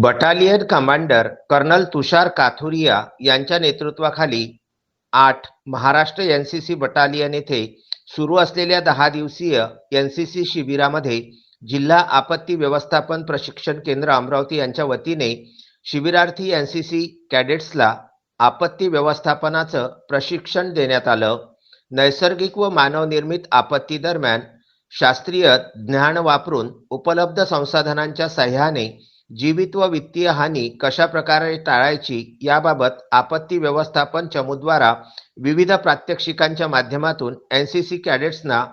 Battalion commander colonel Tushar Kathuria यांच्या नेतृत्वाखाली आठ Maharashtra N C C battalion येथे सुरू असलेल्या दहा दिवसीय एन सी सी शिबिरामध्ये जिल्हा आपत्ती व्यवस्थापन प्रशिक्षण केंद्र अमरावती यांच्या वतीने शिबिरार्थी एन सी सी कॅडेट्सला आपत्ती व्यवस्थापनाचं प्रशिक्षण देण्यात आलं. नैसर्गिक व मानवनिर्मित आपत्ती दरम्यान शास्त्रीय ज्ञान वापरून उपलब्ध संसाधनांच्या सहाय्याने जीवित व वित्तीय हानी कशा प्रकारे टाळायची याबाबत आपत्ती व्यवस्थापन चमूद्वारा विविध प्रात्यक्षिकांच्या माध्यमातून एन सी सी कॅडेट्सना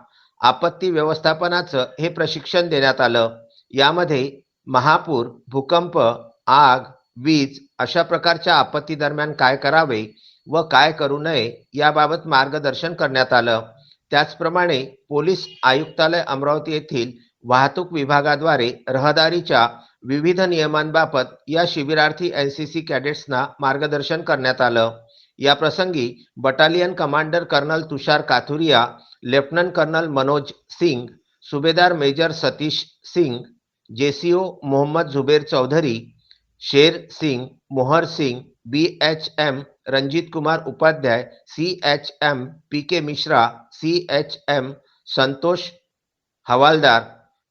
आपत्ती व्यवस्थापनाचं हे प्रशिक्षण देण्यात आलं. यामध्ये महापूर भूकंप आग वीज अशा प्रकारच्या आपत्ती दरम्यान काय करावे व काय करू नये याबाबत मार्गदर्शन करण्यात आलं. त्याचप्रमाणे पोलीस आयुक्तालय अमरावती येथील वाहतूक विभागाद्वारे रहदारीच्या विविध नियमांबाबत या शिबिरार्थी एन सी सी कॅडेट्सना मार्गदर्शन करण्यात आलं. या प्रसंगी battalion commander colonel Tushar Kathuria lieutenant colonel Manoj Singh Subedar major Satish Singh JCO Mohammed Zuber Chaudhary Sher Singh Mohar Singh B H M Ranjit Kumar Upadhyay C H M P K Mishra C H M Santosh havildar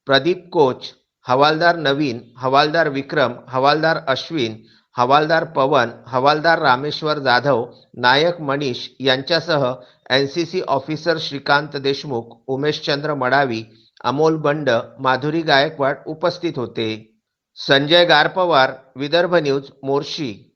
Pradeep coach हवालदार नवीन हवालदार विक्रम हवालदार अश्विन हवालदार पवन हवालदार रामेश्वर जाधव नायक मनीष यांच्यासह N C C officer Shrikant Deshmukh Umeshchandra Madavi Amol Band Madhuri Gaikwad उपस्थित होते. Sanjay Garpawar Vidarbha news Morshi.